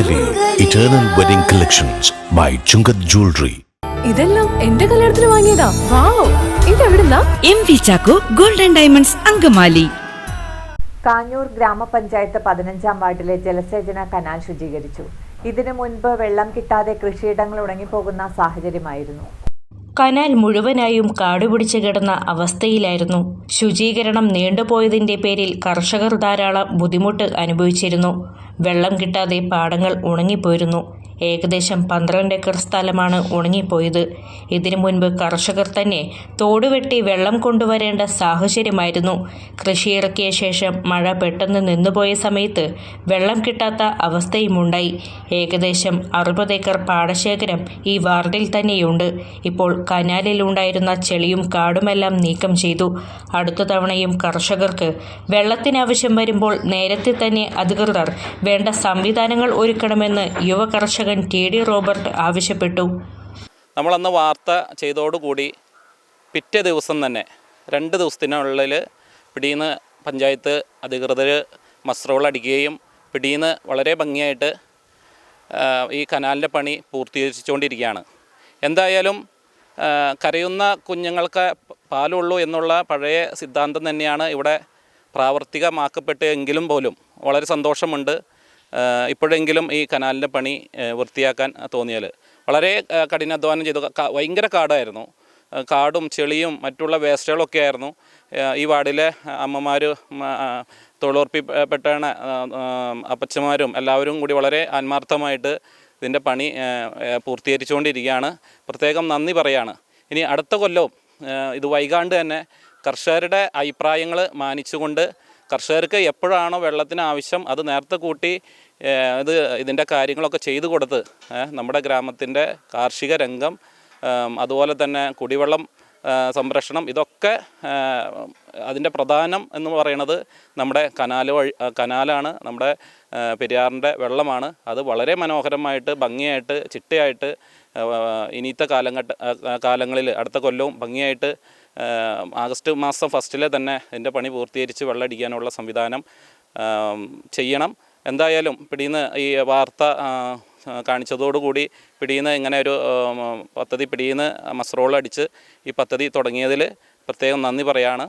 പൊങ്കാലി eternal wedding collections by Chungath jewellery ഇതെല്ലാം എന്റെ കല്യാണത്തിന് വാങ്ങിയതാ. Wow ഇതെവിടുന്നാ? M V Chacko golden diamonds Angamaly. Kanjoor ഗ്രാമപഞ്ചായത്ത് പതിനഞ്ചാം വാർഡിലെ ജലസേചന കനാൽ ശുചീകരിച്ചു. ഇതിനു മുൻപ് വെള്ളം കിട്ടാതെ കൃഷിയിടങ്ങൾ ഉണങ്ങിപ്പോകുന്ന സാഹചര്യമായിരുന്നു. കനാൽ മുഴുവനായും കാടുപിടിച്ചു കിടന്ന അവസ്ഥയിലായിരുന്നു. ശുചീകരണം നീണ്ടുപോയതിന്റെ പേരിൽ കർഷകർ ധാരാളം ബുദ്ധിമുട്ട് അനുഭവിച്ചിരുന്നു. വെള്ളം കിട്ടാതെ പാടങ്ങൾ ഉണങ്ങിപ്പോയിരുന്നു. ഏകദേശം പന്ത്രണ്ട് ഏക്കർ സ്ഥലമാണ് ഉണങ്ങിപ്പോയത്. ഇതിനു മുൻപ് കർഷകർ തന്നെ തോടുവെട്ടി വെള്ളം കൊണ്ടുവരേണ്ട സാഹചര്യമായിരുന്നു. കൃഷിയിറക്കിയ ശേഷം മഴ പെട്ടെന്ന് നിന്നുപോയ സമയത്ത് വെള്ളം കിട്ടാത്ത അവസ്ഥയുമുണ്ടായി. ഏകദേശം അറുപത് ഏക്കർ പാടശേഖരം ഈ വാർഡിൽ തന്നെയുണ്ട്. ഇപ്പോൾ കനാലിലുണ്ടായിരുന്ന ചെളിയും കാടുമെല്ലാം നീക്കം ചെയ്തു. അടുത്ത തവണയും കർഷകർക്ക് വെള്ളത്തിനാവശ്യം വരുമ്പോൾ നേരത്തെ തന്നെ അധികൃതർ വേണ്ട സംവിധാനങ്ങൾ ഒരുക്കണമെന്ന് യുവ കർഷകൻ ടി ഡി റോബർട്ട് ആവശ്യപ്പെട്ടു. നമ്മളന്ന് വാർത്ത ചെയ്തോടുകൂടി പിറ്റേ ദിവസം തന്നെ രണ്ട് ദിവസത്തിനുള്ളിൽ പിടിയിന്ന് പഞ്ചായത്ത് അധികൃതർ മസ്ട്രോൾ അടിക്കുകയും പിടിയിന്ന് വളരെ ഭംഗിയായിട്ട് ഈ കനാലിന്റെ പണി പൂർത്തീകരിച്ചുകൊണ്ടിരിക്കുകയാണ്. എന്തായാലും കരയുന്ന കുഞ്ഞുങ്ങൾക്ക് പാലുള്ളൂ എന്നുള്ള പഴയ സിദ്ധാന്തം തന്നെയാണ് ഇവിടെ പ്രാവർത്തികമാക്കപ്പെട്ടെങ്കിലും പോലും വളരെ സന്തോഷമുണ്ട്. ഇപ്പോഴെങ്കിലും ഈ കനാലിന്റെ പണി വൃത്തിയാക്കാൻ തോന്നിയാൽ വളരെ കഠിനാധ്വാനം ചെയ്തു. ഭയങ്കര കാടായിരുന്നു. കാടും ചെളിയും മറ്റുള്ള വേസ്റ്റുകളൊക്കെ ആയിരുന്നു. ഈ വാർഡിലെ അമ്മമാർ തൊഴിലുറപ്പിപ്പെട്ടാണ് അപ്പച്ചമാരും എല്ലാവരും കൂടി വളരെ ആത്മാർത്ഥമായിട്ട് ഇതിന്റെ പണി പൂർത്തീകരിച്ചുകൊണ്ടിരിക്കുകയാണ്. പ്രത്യേകം നന്ദി പറയാണ്. ഇനി അടുത്ത കൊല്ലവും ഇത് വൈകാണ്ട് തന്നെ കർഷകരുടെ അഭിപ്രായങ്ങൾ മാനിച്ചുകൊണ്ട് കർഷകർക്ക് എപ്പോഴാണോ വെള്ളത്തിന് ആവശ്യം അത് നേരത്തെ കൂട്ടി ഇത് ഇതിന്റെ കാര്യങ്ങളൊക്കെ ചെയ്തു കൊടുത്ത് നമ്മുടെ ഗ്രാമത്തിന്റെ കാർഷിക രംഗം അതുപോലെ തന്നെ കുടിവെള്ളം സംരക്ഷണം ഇതൊക്കെ അതിന്റെ പ്രധാനം എന്ന് പറയുന്നത് നമ്മുടെ കനാല് വഴി കനാലാണ് നമ്മുടെ പെരിയാറിന്റെ വെള്ളമാണ്. അത് വളരെ മനോഹരമായിട്ട് ഭംഗിയായിട്ട് ചിട്ടയായിട്ട് ഇനിയത്തെ കാലഘട്ട കാലങ്ങളിൽ അടുത്ത കൊല്ലവും ഭംഗിയായിട്ട് ആഗസ്റ്റ് മാസം ഫസ്റ്റിലെ തന്നെ ഇതിന്റെ പണി പൂർത്തീകരിച്ച് വെള്ളമടിക്കാനുള്ള സംവിധാനം ചെയ്യണം. എന്തായാലും പിടിയുന്ന ഈ വാർത്ത കാണിച്ചതോടുകൂടി നിന്ന് ഇങ്ങനെ ഒരു പദ്ധതി പിടിയിൽ മസ്റോൾ അടിച്ച് ഈ പദ്ധതി തുടങ്ങിയതിൽ പ്രത്യേകം നന്ദി പറയാണ്.